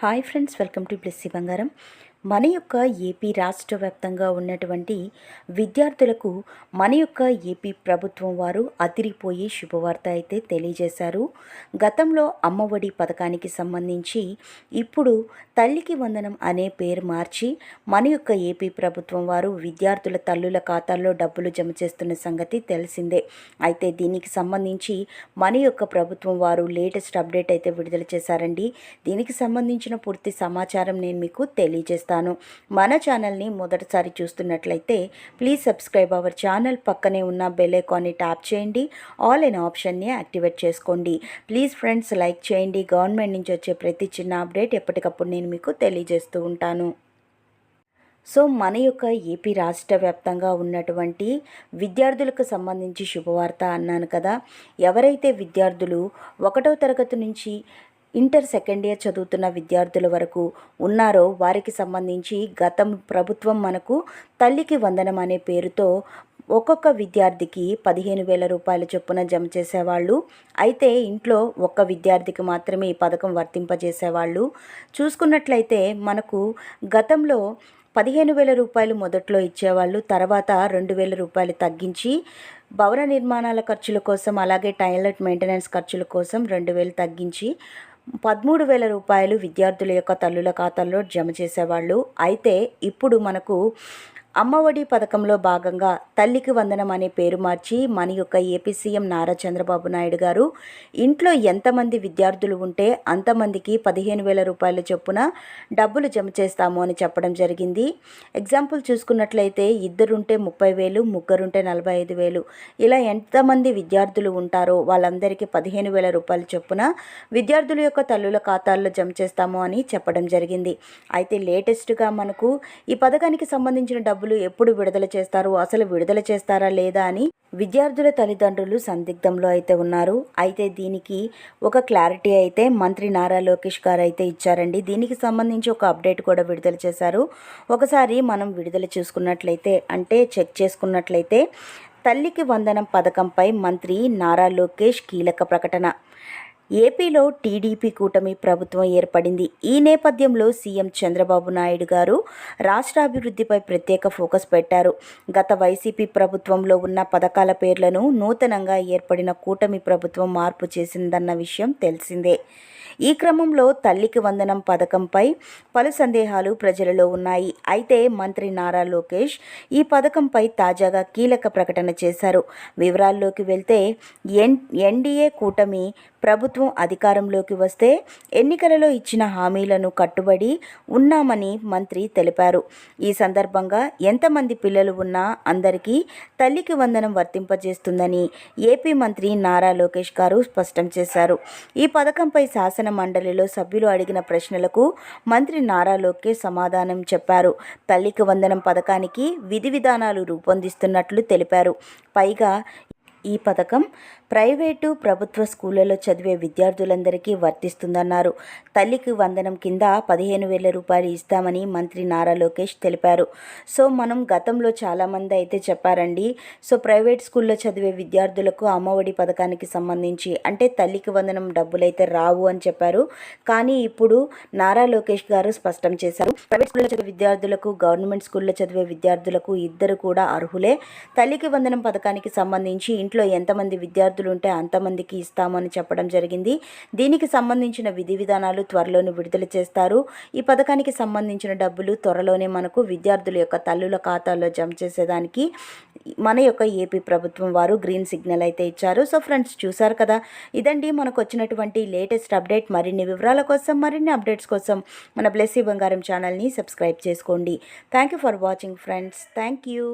Hi friends welcome to Blessy Bangaram. మన యొక్క AP రాష్ట్ర వ్యాప్తంగా ఉన్నటువంటి విద్యార్థులకు మన యొక్క ఏపీ ప్రభుత్వం వారు అదిరిపోయి శుభవార్త అయితే తెలియజేశారు. గతంలో అమ్మఒడి పథకానికి సంబంధించి ఇప్పుడు తల్లికి వందనం అనే పేరు మార్చి మన యొక్క ఏపీ ప్రభుత్వం వారు విద్యార్థుల తల్లుల ఖాతాల్లో డబ్బులు జమ చేస్తున్న సంగతి తెలిసిందే. అయితే దీనికి సంబంధించి మన యొక్క ప్రభుత్వం వారు లేటెస్ట్ అప్డేట్ అయితే విడుదల చేశారండి. దీనికి సంబంధించిన పూర్తి సమాచారం నేను మీకు తెలియజేస్తాను. మన ఛానల్ని మొదటిసారి చూస్తున్నట్లయితే ప్లీజ్ సబ్స్క్రైబ్ అవర్ ఛానల్ పక్కనే ఉన్న బెల్ ఐకాన్ని ట్యాప్ చేయండి. ఆల్ అనే ఆప్షన్ని యాక్టివేట్ చేసుకోండి. ప్లీజ్ ఫ్రెండ్స్ లైక్ చేయండి. గవర్నమెంట్ నుంచి వచ్చే ప్రతి చిన్న అప్డేట్ ఎప్పటికప్పుడు నేను మీకు తెలియజేస్తూ ఉంటాను. సో మన యొక్క ఏపీ రాష్ట్ర వ్యాప్తంగా ఉన్నటువంటి విద్యార్థులకు సంబంధించి శుభవార్త అన్నాను కదా. ఎవరైతే విద్యార్థులు ఒకటో తరగతి నుంచి ఇంటర్ సెకండ్ ఇయర్ చదువుతున్న విద్యార్థుల వరకు ఉన్నారో వారికి సంబంధించి గతం ప్రభుత్వం మనకు తల్లికి వందనం అనే పేరుతో ఒక్కొక్క విద్యార్థికి పదిహేను వేల రూపాయల చొప్పున జమ చేసేవాళ్ళు. అయితే ఇంట్లో ఒక్క విద్యార్థికి మాత్రమే ఈ పథకం వర్తింపజేసేవాళ్ళు. చూసుకున్నట్లయితే మనకు గతంలో పదిహేను వేల రూపాయలు మొదట్లో ఇచ్చేవాళ్ళు తర్వాత రెండు వేల రూపాయలు తగ్గించి భవన నిర్మాణాల ఖర్చుల కోసం అలాగే టాయిలెట్ మెయింటెనెన్స్ ఖర్చుల కోసం రెండు వేలు తగ్గించి పదమూడు వేల రూపాయలు విద్యార్థుల యొక్క తల్లుల ఖాతాల్లో జమ చేసేవాళ్ళు. అయితే ఇప్పుడు మనకు అమ్మఒడి పథకంలో భాగంగా తల్లికి వందనం అనే పేరు మార్చి మన యొక్క ఏపీ సీఎం నారా చంద్రబాబు నాయుడు గారు ఇంట్లో ఎంతమంది విద్యార్థులు ఉంటే అంతమందికి పదిహేను వేల రూపాయల చొప్పున డబ్బులు జమ చేస్తాము అని చెప్పడం జరిగింది. ఎగ్జాంపుల్ చూసుకున్నట్లయితే ఇద్దరుంటే ముప్పై వేలు ముగ్గురుంటే నలభై ఐదు వేలు. ఇలా ఎంతమంది విద్యార్థులు ఉంటారో వాళ్ళందరికీ పదిహేను వేల రూపాయల చొప్పున విద్యార్థుల యొక్క తల్లుల ఖాతాల్లో జమ చేస్తాము అని చెప్పడం జరిగింది. అయితే లేటెస్ట్గా మనకు ఈ పథకానికి సంబంధించిన డబ్బులు డబ్బులు ఎప్పుడు విడుదల చేస్తారు? అసలు విడుదల చేస్తారా లేదా అని విద్యార్థుల తల్లిదండ్రులు సందిగ్ధంలో అయితే ఉన్నారు. అయితే దీనికి ఒక క్లారిటీ అయితే మంత్రి నారా లోకేష్ గారు అయితే ఇచ్చారండి. దీనికి సంబంధించి ఒక అప్డేట్ కూడా విడుదల చేశారు. ఒకసారి మనం విడుదల చూసుకున్నట్లయితే అంటే చెక్ చేసుకున్నట్లయితే తల్లికి వందనం పథకంపై మంత్రి నారా లోకేష్ కీలక ప్రకటన ఏపీలో టీడీపీ కూటమి ప్రభుత్వం ఏర్పడింది. ఈ నేపథ్యంలో సీఎం చంద్రబాబు నాయుడు గారు రాష్ట్ర అభివృద్ధిపై ప్రత్యేక ఫోకస్ పెట్టారు. గత వైసీపీ ప్రభుత్వంలో ఉన్న పథకాల పేర్లను నూతనంగా ఏర్పడిన కూటమి ప్రభుత్వం మార్పు చేసిందన్న విషయం తెలిసిందే. ఈ క్రమంలో తల్లికి వందనం పథకంపై పలు సందేహాలు ప్రజలలో ఉన్నాయి. అయితే మంత్రి నారా లోకేష్ ఈ పథకంపై తాజాగా కీలక ప్రకటన చేశారు. వివరాల్లోకి వెళ్తే ఎన్ ఎన్డీఏ కూటమి ప్రభుత్వం అధికారంలోకి వస్తే ఎన్నికలలో ఇచ్చిన హామీలను కట్టుబడి ఉన్నామని మంత్రి తెలిపారు. ఈ సందర్భంగా ఎంతమంది పిల్లలు ఉన్నా అందరికీ తల్లికి వందనం వర్తింపజేస్తుందని ఏపీ మంత్రి నారా లోకేష్ గారు స్పష్టం చేశారు. ఈ పథకంపై శాసన మండలిలో సభ్యులు అడిగిన ప్రశ్నలకు మంత్రి నారా లోకేష్ సమాధానం చెప్పారు. తల్లికి వందనం పథకానికి విధి విధానాలు రూపొందిస్తున్నట్లు తెలిపారు. పైగా ఈ పథకం ప్రైవేటు ప్రభుత్వ స్కూళ్ళలో చదివే విద్యార్థులందరికీ వర్తిస్తుందన్నారు. తల్లికి వందనం కింద పదిహేను వేల రూపాయలు ఇస్తామని మంత్రి నారా లోకేష్ తెలిపారు. సో మనం గతంలో చాలామంది అయితే చెప్పారండి సో ప్రైవేట్ స్కూల్లో చదివే విద్యార్థులకు అమ్మఒడి పథకానికి సంబంధించి అంటే తల్లికి వందనం డబ్బులైతే రావు అని చెప్పారు. కానీ ఇప్పుడు నారా లోకేష్ గారు స్పష్టం చేశారు ప్రైవేట్ స్కూల్లో చదివే విద్యార్థులకు గవర్నమెంట్ స్కూల్లో చదివే విద్యార్థులకు ఇద్దరు కూడా అర్హులే. తల్లికి వందనం పథకానికి సంబంధించి ఇంట్లో ఎంతమంది విద్యార్థులు విద్యార్థులు ఉంటే అంతమందికి ఇస్తామని చెప్పడం జరిగింది. దీనికి సంబంధించిన విధి విధానాలు త్వరలోనే విడుదల చేస్తారు. ఈ పథకానికి సంబంధించిన డబ్బులు త్వరలోనే మనకు విద్యార్థుల యొక్క తల్లుల ఖాతాల్లో జమ చేసేదానికి మన యొక్క ఏపీ ప్రభుత్వం వారు గ్రీన్ సిగ్నల్ అయితే ఇచ్చారు. సో ఫ్రెండ్స్ చూశారు కదా? ఇదండి మనకు వచ్చినటువంటి లేటెస్ట్ అప్డేట్. మరిన్ని వివరాల కోసం మరిన్ని అప్డేట్స్ కోసం మన బ్లెస్సీ బంగారం ఛానల్ని సబ్స్క్రైబ్ చేసుకోండి. Thank you for watching friends. Thank you